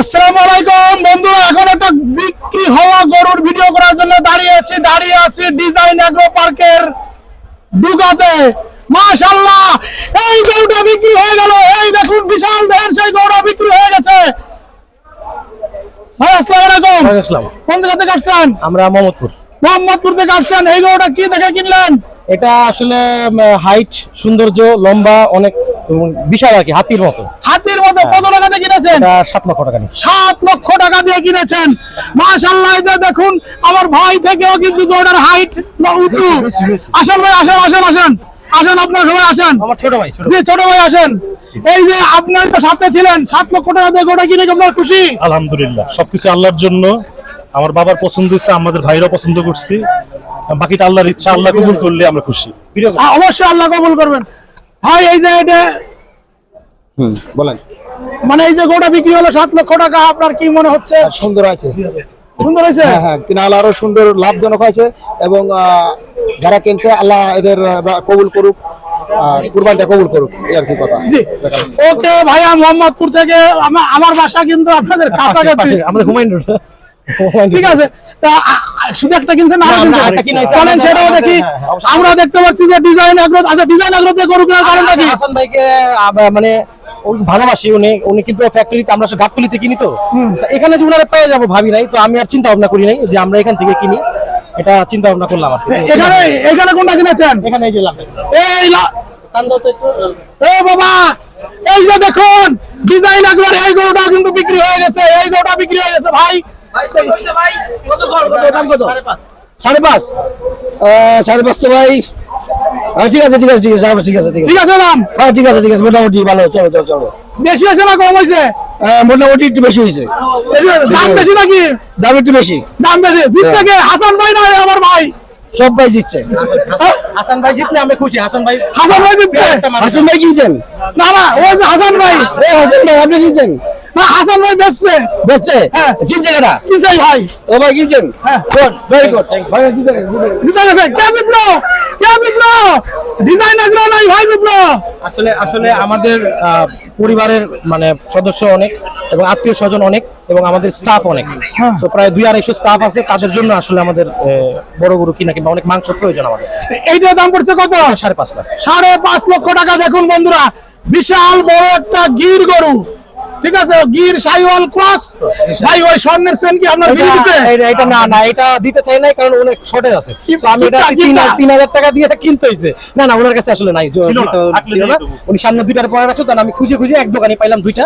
আসসালামু আলাইকুম বন্ধুরা এখন একটা বিক্রি হওয়া গরুর ভিডিও করার জন্য দাঁড়িয়ে আছি দাঁড়িয়ে আছি ডিজাইন অ্যাগ্রো পার্কের ডুগাতে মাশাআল্লাহ এই গরুটা বিক্রি হয়ে গেল। এই দেখুন বিশাল দেহের সেই গরুটা বিক্রি হয়ে গেছে। ভাই আসসালামু আলাইকুম। আসসালাম। কোন জায়গা থেকে আসছেন? আমরা মোহাম্মদপুর। মোহাম্মদপুর থেকে আসছেন। এই গরুটা কি দেখে কিনলেন? এটা আসলে হাইট সৌন্দর্য লম্বা অনেক বিশাল আর কি হাতির মতো। হাতির মতো কত টাকাতে কিনেছেন? সাত লক্ষ টাকা সাত লক্ষ টাকা দিয়ে কিনেছেন। মাশাল্লাহ যে দেখুন আমার ভাই থেকেও কিন্তু হাইট উঁচু। আসেন ভাই আসেন আসেন আসেন। আসেন আপনারা সবাই আসেন। আমার ছোট ভাই জি ছোট ভাই আসেন। এই যে আপনার তো সাথে ছিলেন সাত লক্ষ টাকা দিয়ে গোটা কিনে আপনার খুশি? আলহামদুলিল্লাহ সবকিছু আল্লাহর জন্য। আমার বাবার পছন্দ হচ্ছে আমাদের ভাইরা পছন্দ করছি। বাকিটা আল্লাহর ইচ্ছা আল্লাহ কবুল করলে আমরা খুশি। অবশ্যই আল্লাহ কবুল করবেন। ভাই এই যে এটা হুম বলেন। মানে এই যে গোটা বিক্রি হলো সাত লক্ষ টাকা আপনার কি মনে হচ্ছে? সুন্দর আছে। সুন্দর হয়েছে? হ্যাঁ হ্যাঁ কিনা আরও সুন্দর লাভজনক হয়েছে এবং যারা কিনছে আল্লাহ এদের কবুল করুক কুরবানটা কবুল করুক এই আর কি কথা। জি। ওকে ভাইয়া মোহাম্মদপুর থেকে আমার বাসা কিন্তু আপনাদের কাছাকাছি। হুমায়ুন রোড। ঠিক আছে। শুধু একটা কিনছেন না আরও কিনছেন। চলেন সেটাও দেখি। হ্যাঁ, হ্যাঁ। আমরা দেখতে পাচ্ছি যে ডিজাইন আগ্রহ আচ্ছা ডিজাইন আগ্রহ দিয়ে গরু কেনার কারণ নাকি হাসান ভাইকে মানে ভালোবাসি উনি উনি কিন্তু ফ্যাক্টরিতে আমরা সব গাবতলিতে কিনি তো। এখানে যে উনারা পেয়ে যাব ভাবি নাই তো আমি আর চিন্তা ভাবনা করি নাই যে আমরা এখান থেকে কিনি। এটা চিন্তা ভাবনা করলাম এখানে এখানে কোনটা কিনেছেন? এখানে এই যে এই লা- এ বাবা এই যে দেখুন ডিজাইন আগ্রহের এই গরুটা কিন্তু বিক্রি হয়ে গেছে এই গরুটা বিক্রি হয়ে গেছে ভাই। সাড়ে পাঁচ। সাড়ে পাঁচ তো ভাই ঠিক আছে ঠিক আছে ঠিক আছে ঠিক আছে ঠিক আছে। ঠিক আছে দাম হ্যাঁ ঠিক আছে ঠিক আছে মোটামুটি ভালো চলো চলো চলো। বেশি হয়েছে না কম হয়েছে? মোটামুটি একটু বেশি হয়েছে। দাম বেশি নাকি? দাম একটু বেশি। দাম বেশি। জিতছে কে? হাসান ভাই না আমার ভাই? সব ভাই জিতছে। হ্যাঁ? হাসান ভাই জিতলে আমি খুশি হাসান ভাই হাসান ভাই জিতছে? হাসিম ভাই কিনছেন? না না ও যে হাসান ভাই। এ হাসিম ভাই আপনি কিনছেন? না হাসান ভাই বেচছে। বেচছে? হ্যাঁ। কিনছে কেনা কিনছে ভাই। ও ভাই কিনছেন? হ্যাঁ। গুড ভেরি গুড ভাই জিতে গেছে, জিতে গেছে। কে জিতলো? কে জিতলো? ডিজাইন আগ্রহ নাই ভাই জিতলো। আসলে আসলে আমাদের আহ, পরিবারের মানে সদস্য অনেক এবং আত্মীয় স্বজন অনেক এবং আমাদের স্টাফ অনেক। তো প্রায় দুই আড়াইশো স্টাফ আছে তাদের জন্য আসলে আমাদের আহ, বড় গরু কিনা কিংবা অনেক মাংস প্রয়োজন আমাদের। এইটার দাম পড়ছে কত? সাড়ে পাঁচ লাখ। সাড়ে পাঁচ লক্ষ টাকা। দেখুন বন্ধুরা বিশাল বড় একটা গির গরু। ঠিক আছে? গির সাইওয়াল ক্রস। ভাই ওই স্বর্ণের চেন কি আপনার এটা- না না এটা দিতে চাই নাই কারণ অনেক শর্টেজ আছে। তো আমি এটা কিটা- তিন কিটা? তিন হাজার টাকা দিয়ে কিনতে হয়েছে না না ওনার কাছে আসলে নাই। উনি সামনে দুইটার পরে আছে তাহলে আমি খুঁজে খুঁজে এক দোকানে পাইলাম দুইটা।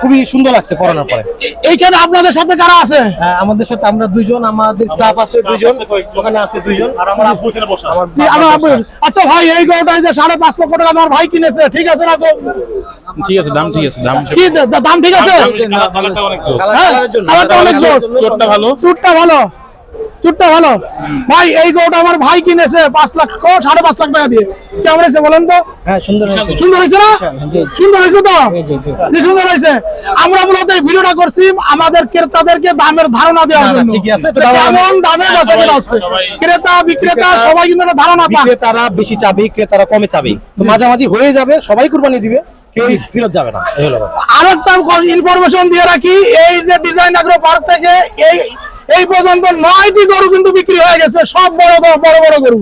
খুবই সুন্দর লাগছে পড়ানোর পরে। এইখানে আপনাদের সাথে কারা আছে? হ্যাঁ, আমাদের সাথে আমরা দুইজন আমাদের স্টাফ আছে দুইজন ওখানে আছে দুইজন। আর আমার আব্বু এখানে বসা আছে। জি আমার আব্বু- আচ্ছা ভাই এই গরুটা এই যে সাড়ে পাঁচ লক্ষ টাকা আমার ভাই কিনেছে ঠিক আছে না? ঠিক আছে দাম ঠিক আছে দাম কি দাম ঠিক আছে? কালারটা অনেক জোস। হ্যাঁ কালারটা অনেক জোস। চোটটা ভালো। চুটটা ভালো। চুটটা ভালো? ভাই এই গরুটা আমার ভাই কিনেছে পাঁচ লাখ সাড়ে পাঁচ লাখ টাকা দিয়ে। কেমন হয়েছে বলেন তো? হ্যাঁ সুন্দর হয়েছে। না? সুন্দর হয়েছে তো? জি, জি। জি, সুন্দর হয়েছে। আমরা মূলত এই ভিডিওটা করছি আমাদের ক্রেতাদেরকে দামের ধারণা দেওয়ার না, না, জন্য। ঠিকই আছে। যে কেমন দামে বেচা কেনা হচ্ছে? ক্রেতা বিক্রেতা সবাই কিন্তু একটা ধারণা বেশি চাবে ক্রেতারা কমে চাবে। মাঝামাঝি হয়ে যাবে সবাই কুরবানি দিবে কেউ ফেরত যাবে না এই হলো ব্যাপার। আরেকটা ইনফরমেশন দিয়ে রাখি এই যে ডিজাইন আগ্রো পার্ক থেকে এই এই পর্যন্ত নয়টি গরু কিন্তু বিক্রি হয়ে গেছে। সব বড় বড় বড় বড় গরু।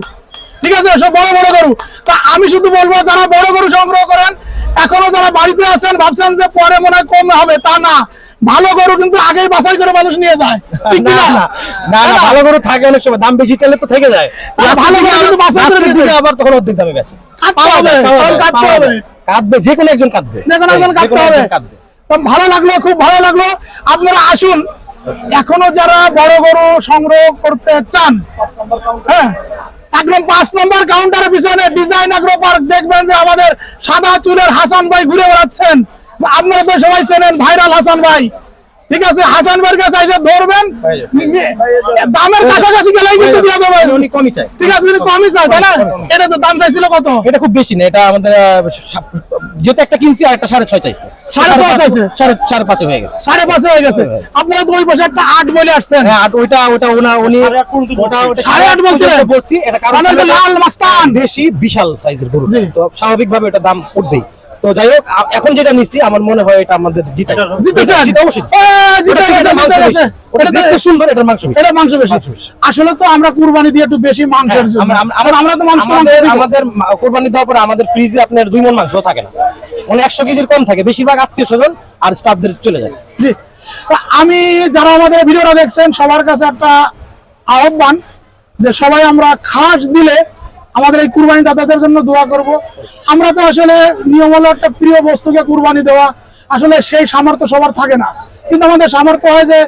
ঠিক আছে? সব বড় বড় গরু। তা আমি শুধু বলব যারা বড় গরু সংগ্রহ করেন এখনও যারা বাড়িতে আছেন ভাবছেন যে পরে মনে হয় কম হবে তা না। ভালো গরু কিন্তু আগেই বাছাই করে মানুষ নিয়ে যায়। না না ভালো গরু থাকে অনেক সময় দাম বেশি চাইলে তো থেকে যায়। ভালো গরু কিন্তু বাছাই করে দিতে আবার তখন অর্ধেক দামে বেচে। কাটতে হবে কাটতে যে কোনো একজন কাঁদবে যে কোনো একজন কাটতে হবে। কাঁদবে ভালো লাগল খুব ভালো লাগল। আপনারা আসুন এখনও যারা বড় গরু সংগ্রহ করতে চান হ্যাঁ একদম পাঁচ নম্বর কাউন্টারের পিছনে ডিজাইন আগ্রো পার্ক দেখবেন যে আমাদের সাদা চুলের হাসান ভাই ঘুরে বেড়াচ্ছেন। আপনারা তো সবাই চেনেন ভাইরাল হাসান ভাই। ঠিক আছে হাসান ভাইয়ের কাছে এসে ধরবেন। দামের কাছাকাছি গেলেই কিন্তু দিয়ে দেবেন। উনি কমই চায়। ঠিক আছে কিন্তু কমই চাই তাই না? এটা তো দাম চাইছিল কত? এটা খুব বেশি না এটা আমাদের যেহেতু একটা কিনছি আর একটা সাড়ে ছয় চাইছে সাড়ে ছয় পাঁচ- চাইছে? সাড়ে সাড়ে পাঁচে হয়ে গেছে সাড়ে পাঁচ হয়ে গেছে আপনারা তো ওই পাশে একটা আট বলে আসছেন হ্যাঁ আট ওইটা ওটা ওনা উনি সাড়ে আট বলছিলেন? বলছি এটা কারণ লাল মাস্তান। দেশি বিশাল সাইজের গরু। তো স্বাভাবিকভাবে এটা দাম উঠবেই তো যাই হোক এখন যেটা নিচ্ছি আমার মনে হয় এটা আমাদের জিতে জিতেছেন জিতে অবশ্যই। ওটা। গেছে। ওটা এটা দেখতে সুন্দর এটার মাংস এটা মাংস বেশি। আসলে তো আমরা কুরবানি দিয়ে একটু বেশি মাংসের জন্য। আমরা- তো মাংস আমাদের আমাদের কোরবানি দেওয়ার পরে আমাদের ফ্রিজে আপনার দুই মন মাংস থাকে না। মানে একশো কেজির কম থাকে বেশিরভাগ আত্মীয় স্বজন আর স্টাফদের চলে যায়। জি। তা আমি যারা আমাদের ভিডিওটা দেখছেন সবার কাছে একটা আহ্বান যে সবাই আমরা খাস দিলে আমাদের এই কুরবানি দাতাদের জন্য দোয়া করব। আমরা তো আসলে নিয়ম হলো একটা প্রিয় বস্তুকে কুরবানি দেওয়া। আসলে সেই সামর্থ্য সবার থাকে না। কিন্তু আমাদের সামর্থ্য হয় যে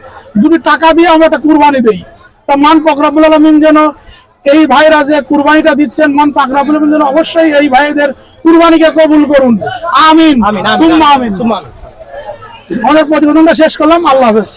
দুটি টাকা দিয়ে আমরা একটা কুরবানি দেই তা মান ফকরাবুল আলমিন যেন এই ভাইরা যে কুরবানিটা দিচ্ছেন মান পাকরাবুল আলমিন যেন অবশ্যই এই ভাইদের কুরবানিকে কবুল করুন। আমিন। সুম্মা আমিন। আমাদের প্রতিবেদনটা শেষ করলাম। আল্লাহ হাফেজ।